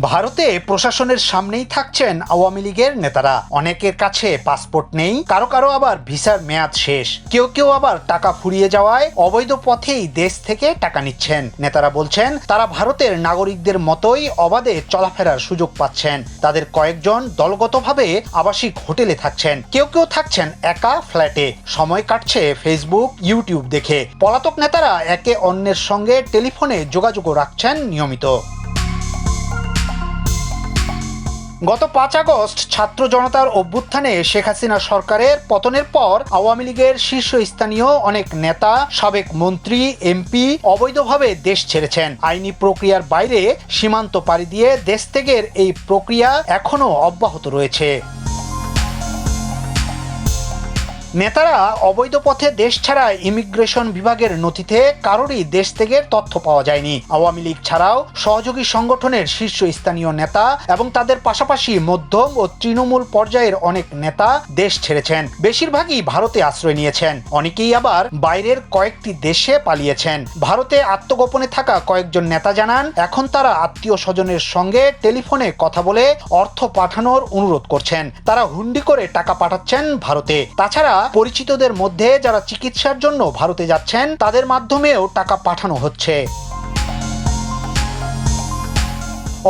ভারতে প্রশাসনের সামনেই থাকছেন আওয়ামী লীগের নেতারা। অনেকের কাছে পাসপোর্ট নেই, কারও কারও আবার ভিসার মেয়াদ শেষ। কেউ কেউ আবার টাকা ফুরিয়ে যাওয়ায় অবৈধ পথেই দেশ থেকে টাকা নিচ্ছেন। নেতারা বলছেন, তারা ভারতের নাগরিকদের মতোই অবাধে চলাফেরার সুযোগ পাচ্ছেন। তাদের কয়েকজন দলগতভাবে আবাসিক হোটেলে থাকছেন। কেউ কেউ থাকছেন একা ফ্ল্যাটে। সময় কাটছে ফেসবুক, ইউটিউব দেখে। পলাতক নেতারা একে অন্যের সঙ্গে টেলিফোনে যোগাযোগও রাখছেন নিয়মিত। গত পাঁচ আগস্ট ছাত্র জনতার অভ্যুত্থানে শেখ হাসিনা সরকারের পতনের পর আওয়ামী লীগের শীর্ষস্থানীয় অনেক নেতা, সাবেক মন্ত্রী, এমপি অবৈধভাবে দেশ ছেড়েছেন। আইনি প্রক্রিয়ার বাইরে সীমান্ত পাড়ি দিয়ে দেশ ত্যাগের এই প্রক্রিয়া এখনও অব্যাহত রয়েছে। নেতারা অবৈধ পথে দেশ ছাড়া ইমিগ্রেশন বিভাগের নথিতে কারোরই দেশ থেকে তথ্য পাওয়া যায়নি। আওয়ামী লীগ ছাড়াও সহযোগী সংগঠনের শীর্ষস্থানীয় নেতা এবং তাদের পাশাপাশি মধ্যম ও তৃণমূল পর্যায়ের অনেক নেতা দেশ ছেড়েছেন। বেশিরভাগই ভারতে আশ্রয় নিয়েছেন। অনেকেই আবার বাইরের কয়েকটি দেশে পালিয়েছেন। ভারতে আত্মগোপনে থাকা কয়েকজন নেতা জানান, এখন তারা আত্মীয় স্বজনের সঙ্গে টেলিফোনে কথা বলে অর্থ পাঠানোর অনুরোধ করছেন। তারা হুন্ডি করে টাকা পাঠাচ্ছেন ভারতে। তাছাড়া পরিচিতদের মধ্যে যারা চিকিৎসার জন্য ভারতে যাচ্ছেন তাদের মাধ্যমেও টাকা পাঠানো হচ্ছে।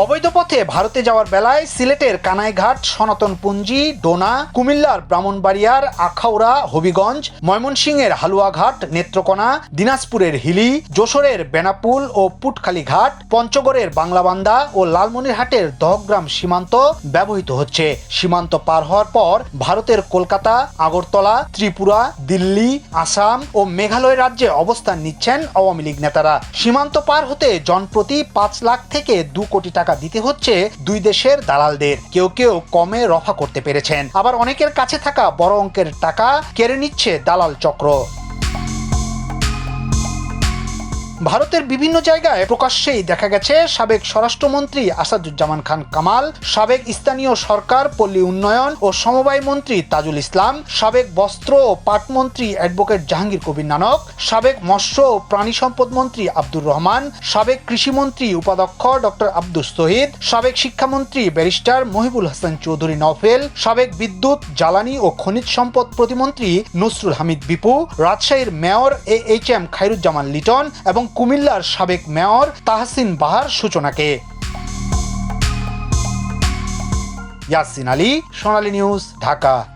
অবৈধ পথে ভারতে যাওয়ার বেলায় সিলেটের কানাইঘাট, সনাতন পুঞ্জি, ডোনা, কুমিল্লার ব্রাহ্মণবাড়িয়ার আখাউড়া, হবিগঞ্জ, ময়মনসিংহের হালুয়াঘাট, নেত্রকোনা, দিনাজপুরের হিলি, যশোরের বেনাপুল ও পুটখালি ঘাট পঞ্চগড়ের বাংলাবান্দা ও লালমনিরহাটের দহগ্রাম সীমান্ত ব্যবহৃত হচ্ছে। সীমান্ত পার হওয়ার পর ভারতের কলকাতা, আগরতলা, ত্রিপুরা, দিল্লি, আসাম ও মেঘালয় রাজ্যে অবস্থান নিচ্ছেন আওয়ামী লীগ নেতারা। সীমান্ত পার হতে জনপ্রতি পাঁচ লাখ থেকে দু কোটি টাকা দিতে হচ্ছে দুই দেশের দালালদের। কেউ কেউ কমে রফা করতে পেরেছেন। আবার অনেকের কাছে থাকা বড় অঙ্কের টাকা কেড়ে নিচ্ছে দালাল চক্র। ভারতের বিভিন্ন জায়গায় প্রকাশ্যেই দেখা গেছে সাবেক স্বরাষ্ট্রমন্ত্রী আসাদুজ্জামান খান কামাল, সাবেক স্থানীয় সরকার, পল্লী উন্নয়ন ও সমবায় মন্ত্রী তাজুল ইসলাম, সাবেক বস্ত্র ও পাটমন্ত্রী অ্যাডভোকেট জাহাঙ্গীর কবির নানক, সাবেক মৎস্য ও প্রাণী সম্পদ মন্ত্রী আব্দুর রহমান, সাবেক কৃষিমন্ত্রী উপাধ্যক্ষ ডক্টর আব্দুস শহীদ সাবেক শিক্ষামন্ত্রী ব্যারিস্টার মহিবুল হাসান চৌধুরী নফেল সাবেক বিদ্যুৎ, জ্বালানি ও খনিজ সম্পদ প্রতিমন্ত্রী নসরুল হামিদ বিপু, রাজশাহীর mayor A H M Khairuzzaman Liton এবং কুমিল্লার সাবেক মেয়র তাহসিন বাহার সূচনাকে। ইয়াসিন আলী সোনালী নিউজ ঢাকা।